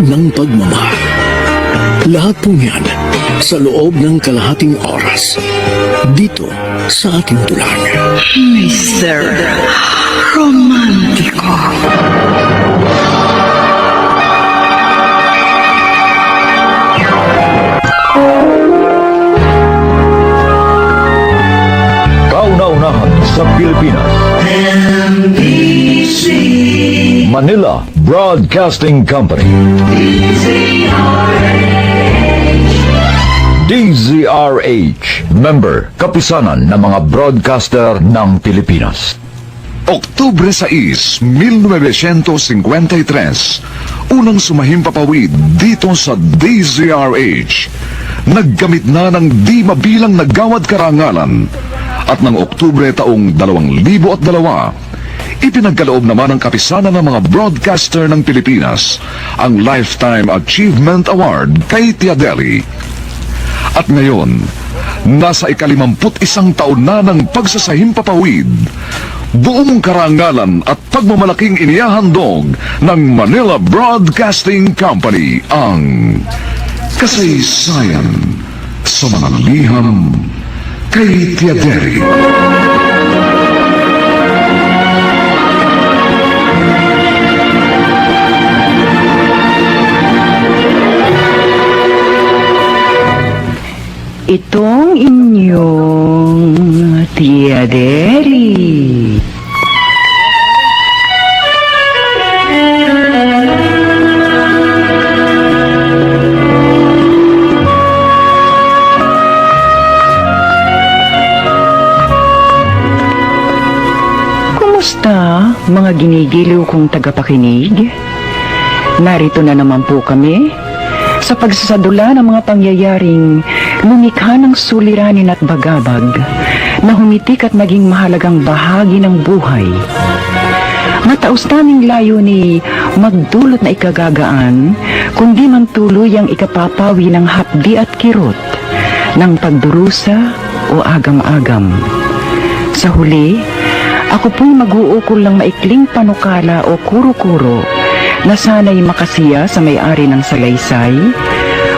ng pagmamahal. Lahat po yan sa loob ng kalahating oras dito sa ating tulang. Mr. Manila Broadcasting Company. DZRH. Member, kapisanan ng mga broadcaster ng Pilipinas. Oktubre 6, 1953, unang sumahimpapawid dito sa DZRH. Naggamit na ng di mabilang nagawad karangalan at ng Oktubre taong 2002, ipinagkaloob naman ng kapisanan ng mga broadcaster ng Pilipinas ang Lifetime Achievement Award kay Tiadeli. At ngayon, nasa ikalimamput isang taon na ng pagsasahimpapawid, buong karangalan at pagmamalaking inihahandog ng Manila Broadcasting Company ang kasaysayan sa mga liham kay Tiaderi. Itong inyong tiyaderi. Kumusta, mga ginigiliw kong tagapakinig? Narito na naman po kami sa pagsasadula ng mga pangyayaring lumikha ng suliranin at bagabag na humitik at naging mahalagang bahagi ng buhay. Mataos naming layo ni magdulot na ikagagaan, kundi man tuluyang ikapapawi ng hapdi at kirot, ng pagdurusa o agam-agam. Sa huli, ako po'y mag-uukol ng maikling panukala o kuro-kuro na sana'y makasiya sa may-ari ng salaysay,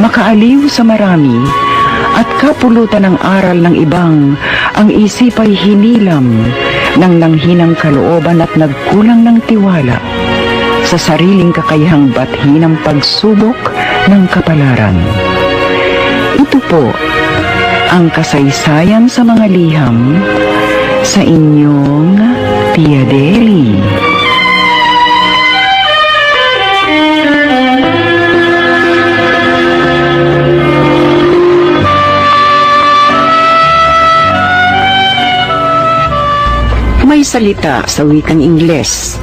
makaaliw sa marami, at kapulutan ng aral ng ibang ang isip ay hinilam ng nanghinang kalooban at nagkulang ng tiwala sa sariling kakayahang bathi ng pagsubok ng kapalaran. Ito po ang kasaysayan sa mga liham sa inyong Piadeli. Salita sa wikang Ingles